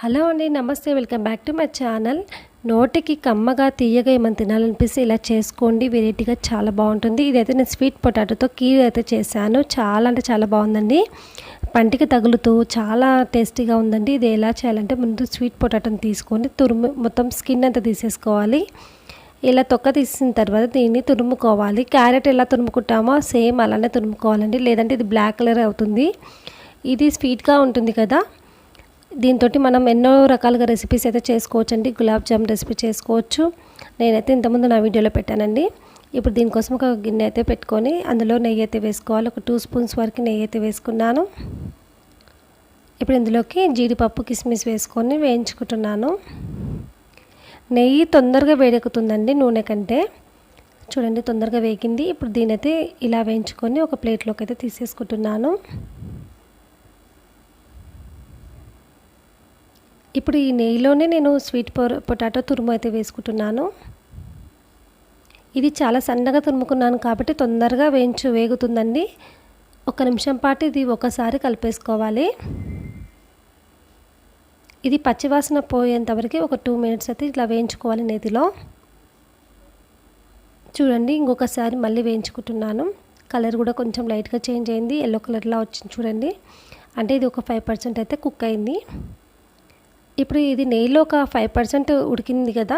Hello అండి నమస్తే welcome back to my channel. నోటికి కమ్మగా తీయగా ఏమైనా తినాలనిపిస్తే ఇలా చేసుకోండి వెరైటీగా చాలా బాగుంటుంది. ఇదైతే నేను స్వీట్ పొటాటోతో కీర్ అయితే చేశాను. చాలా అంటే చాలా బాగుందండి. పంటికి తగులుతూ చాలా టేస్టీగా ఉందండి. ఇది ఎలా చేయాలంటే ముందు స్వీట్ పొటాటోని తీసుకొని తురుము మొత్తం స్కిన్ అంతా తీసేసుకోవాలి. ఇలా తొక్క తీసిన తర్వాత దీన్ని తురుముకోవాలి. క్యారెట్ ఎలా తురుముకుంటామో సేమ్ అలానే తురుముకోవాలండి. లేదంటే ఇది బ్లాక్ కలర్ అవుతుంది. ఇది స్వీట్గా ఉంటుంది కదా. దీంతో మనం ఎన్నో రకాలుగా రెసిపీస్ అయితే చేసుకోవచ్చండి. గులాబ్ జామ్ రెసిపీ చేసుకోవచ్చు. నేనైతే ఇంతకుముందు నా వీడియోలో పెట్టానండి. ఇప్పుడు దీనికోసం ఒక గిన్నె అయితే పెట్టుకొని అందులో నెయ్యి అయితే వేసుకోవాలి. ఒక టూ స్పూన్స్ వరకు నెయ్యి అయితే వేసుకున్నాను. ఇప్పుడు ఇందులోకి జీడిపప్పు కిస్మిస్ వేసుకొని వేయించుకుంటున్నాను. నెయ్యి తొందరగా వేడెక్కుతుందండి నూనె కంటే. చూడండి తొందరగా వేగింది. ఇప్పుడు దీనైతే ఇలా వేయించుకొని ఒక ప్లేట్లోకి అయితే తీసేసుకుంటున్నాను. ఇప్పుడు ఈ నెయ్యిలోనే నేను స్వీట్ పొటాటో తురుము అయితే వేసుకుంటున్నాను. ఇది చాలా సన్నగా తురుముకున్నాను కాబట్టి తొందరగా వేయించు వేగుతుందండి. ఒక నిమిషం పాటు ఇది ఒకసారి కలిపేసుకోవాలి. ఇది పచ్చివాసన పోయేంతవరకు ఒక టూ మినిట్స్ అయితే ఇట్లా వేయించుకోవాలి నేతిలో. చూడండి ఇంకొకసారి మళ్ళీ వేయించుకుంటున్నాను. కలర్ కూడా కొంచెం లైట్గా చేంజ్ అయింది ఎల్లో కలర్లో వచ్చింది చూడండి. అంటే ఇది ఒక ఫైవ్ పర్సెంట్ అయితే కుక్ అయింది. ఇప్పుడు ఇది నెయ్యిలో ఒక ఫైవ్ పర్సెంట్ ఉడికింది కదా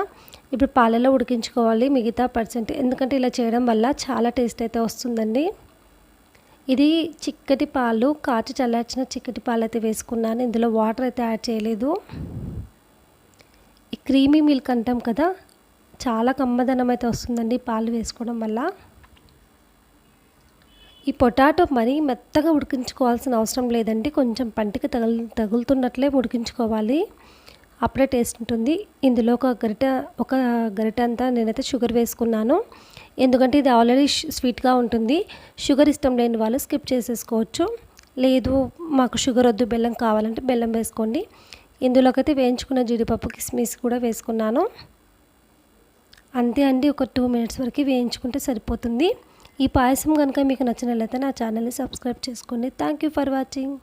ఇప్పుడు పాలలో ఉడికించుకోవాలి మిగతా పర్సెంట్ ఎందుకంటే ఇలా చేయడం వల్ల చాలా టేస్ట్ అయితే వస్తుందండి. ఇది చిక్కటి పాలు కాచి చల్లార్చిన చిక్కటి పాలు అయితే వేసుకున్నాను. ఇందులో వాటర్ అయితే యాడ్ చేయలేదు. క్రీమీ మిల్క్ అంటాం కదా చాలా కమ్మదనం అయితే వస్తుందండి పాలు వేసుకోవడం వల్ల. ఈ పొటాటో మరీ మెత్తగా ఉడికించుకోవాల్సిన అవసరం లేదండి. కొంచెం పంటికి తగులు తగులుతున్నట్లే ఉడికించుకోవాలి. అప్పుడే టేస్ట్ ఉంటుంది. ఇందులో ఒక గరిట ఒక గరిట అంతా నేనైతే షుగర్ వేసుకున్నాను. ఎందుకంటే ఇది ఆల్రెడీ స్వీట్గా ఉంటుంది. షుగర్ ఇష్టం లేని వాళ్ళు స్కిప్ చేసేసుకోవచ్చు. లేదు మాకు షుగర్ వద్దు బెల్లం కావాలంటే బెల్లం వేసుకోండి. ఇందులోకైతే వేయించుకున్న జీడిపప్పు కిస్మిస్ కూడా వేసుకున్నాను. అంతే అండి. ఒక టూ మినిట్స్ వరకు వేయించుకుంటే సరిపోతుంది. ఈ పాయసం కనుక మీకు నచ్చినట్లయితే నా ఛానల్ని సబ్స్క్రైబ్ చేసుకోండి థ్యాంక్ యూ ఫర్ వాచింగ్.